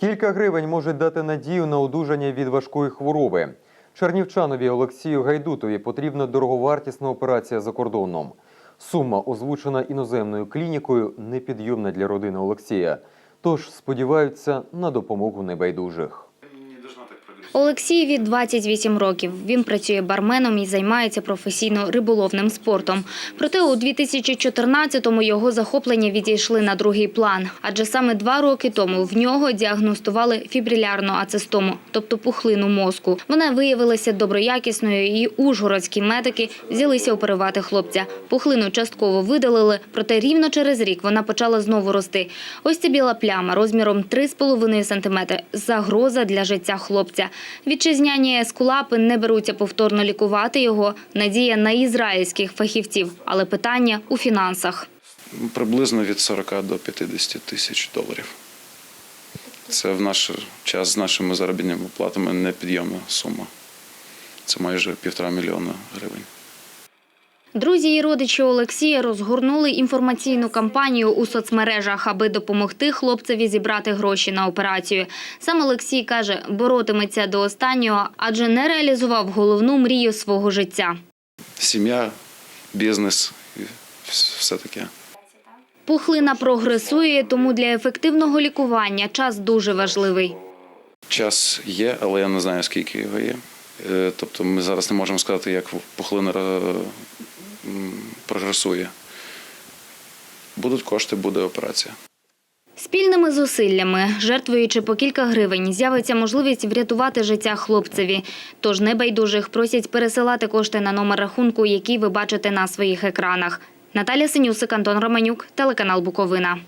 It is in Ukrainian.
Кілька гривень можуть дати надію на одужання від важкої хвороби. Чернівчанові Олексію Гайдутові потрібна дороговартісна операція за кордоном. Сума, озвучена іноземною клінікою, непідйомна для родини Олексія. Тож сподіваються на допомогу небайдужих. Олексієві 28 років. Він працює барменом і займається професійно риболовним спортом. Проте у 2014-му його захоплення відійшли на другий план, адже саме два роки тому в нього діагностували фібрилярну ацистому, тобто пухлину мозку. Вона виявилася доброякісною, і ужгородські медики взялися оперувати хлопця. Пухлину частково видалили, проте рівно через рік вона почала знову рости. Ось ця біла пляма розміром 3,5 см – загроза для життя хлопця. Вітчизняні ескулапи не беруться повторно лікувати його. Надія на ізраїльських фахівців, але питання у фінансах. Приблизно від 40 до 50 тисяч доларів. Це в наш час з нашими заробітними платами непідйомна сума. Це майже півтора мільйона гривень. Друзі і родичі Олексія розгорнули інформаційну кампанію у соцмережах, аби допомогти хлопцеві зібрати гроші на операцію. Сам Олексій каже, боротиметься до останнього, адже не реалізував головну мрію свого життя. Сім'я, бізнес все таке. Пухлина прогресує, тому для ефективного лікування час дуже важливий. Час є, але я не знаю, скільки його є. Е, Тобто ми зараз не можемо сказати, як пухлина е, прогресує. Будуть кошти, буде операція. Спільними зусиллями, жертвуючи по кілька гривень, з'явиться можливість врятувати життя хлопцеві. Тож небайдужих просять пересилати кошти на номер рахунку, який ви бачите на своїх екранах. Наталя Синюсик, Антон Романюк, телеканал Буковина.